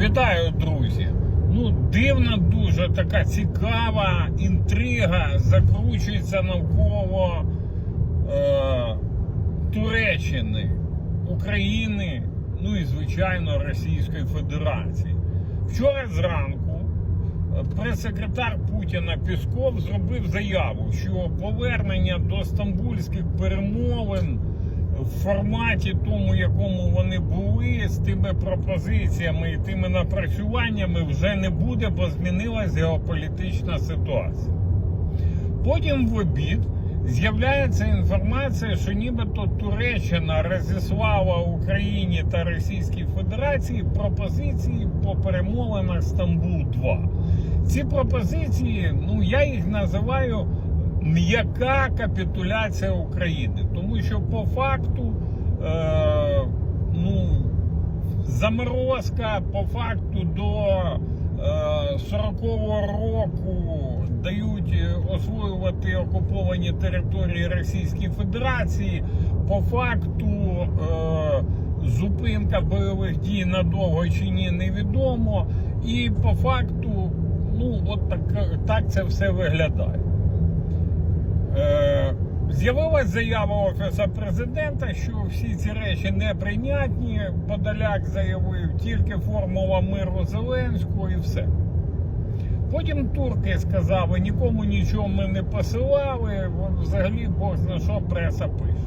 Вітаю, друзі! Ну, дивна дуже така цікава інтрига закручується навколо е, Туреччини, України, ну і звичайно Російської Федерації. Вчора зранку е, прес-секретар Путіна Пісков зробив заяву, що повернення до стамбульських перемовин в форматі тому, якому вони були, з тими пропозиціями і тими напрацюваннями вже не буде, бо змінилась геополітична ситуація. Потім в обід з'являється інформація, що нібито Туреччина розіслала Україні та Російській Федерації пропозиції по перемовинах Стамбул 2 Ці пропозиції, ну я їх називаю м'яка капітуляція України, тому що по факту, е, ну, заморозка по факту до е, 40-го року дають е, освоювати окуповані території Російської Федерації. По факту е, зупинка бойових дій надовго чи ні невідомо. І по факту, ну от так, так це все виглядає. З'явилась заява Офісу президента, що всі ці речі неприйнятні. Подоляк заявив тільки формула миру Зеленського і все. Потім турки сказали, нікому нічого ми не посилали, взагалі Бог зна що преса пише.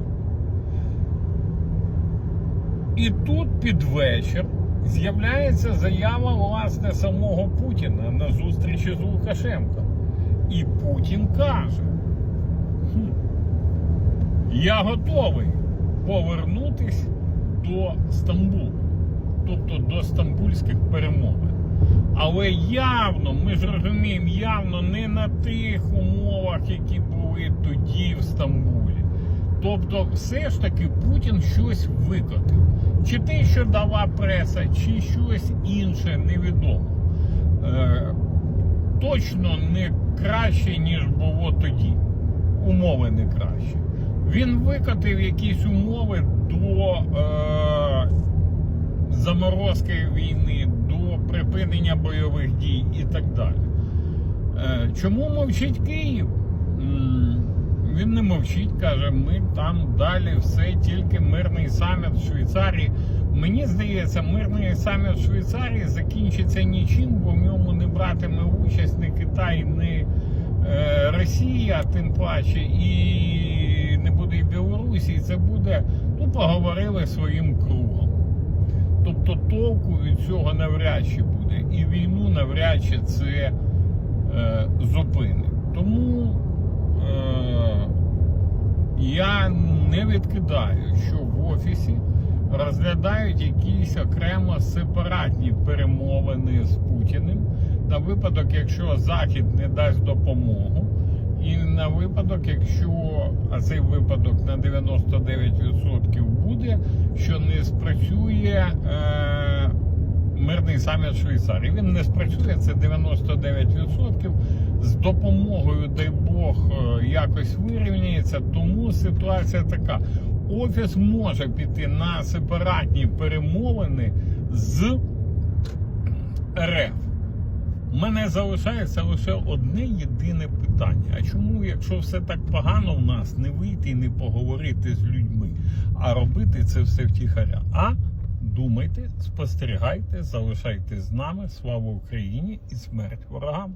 І тут під вечір з'являється заява власне самого Путіна на зустрічі з Лукашенком. І Путін каже. «Хм, я готовий повернутись до Стамбулу, тобто до стамбульських перемовин. Але явно, ми ж розуміємо, явно не на тих умовах, які були тоді в Стамбулі. Тобто, все ж таки Путін щось викотив. Чи те, що дала преса, чи щось інше, невідомо. Е, точно не краще, ніж було тоді. Умови не кращі. Він викотив якісь умови до е, заморозки війни, до припинення бойових дій і так далі. Е, чому мовчить Київ? Він не мовчить, каже, ми там далі все, тільки мирний саміт в Швейцарії. Мені здається, мирний саміт в Швейцарії закінчиться нічим, бо в ньому не братиме участь ні Китай, ні е, Росія, тим паче, і І Це буде, ну, поговорили своїм кругом. Тобто толку від цього навряд чи буде. І війну навряд чи це е, зупинить. Тому е, я не відкидаю, що в офісі розглядають якісь окремо сепаратні перемовини з Путіним на випадок, якщо Захід не дасть допомогу. І на випадок, якщо цей випадок на 99% буде, що не спрацює е, мирний саміт Швейцарії. Він не спрацює, це 99%. З допомогою, дай Бог, е, якось вирівняється. Тому ситуація така. Офіс може піти на сепаратні перемовини з РФ. Мене залишається лише одне єдине питання. А чому, якщо все так погано в нас, не вийти і не поговорити з людьми, а робити це все втіхаря? А думайте, спостерігайте, залишайтесь з нами. Слава Україні і смерть ворогам!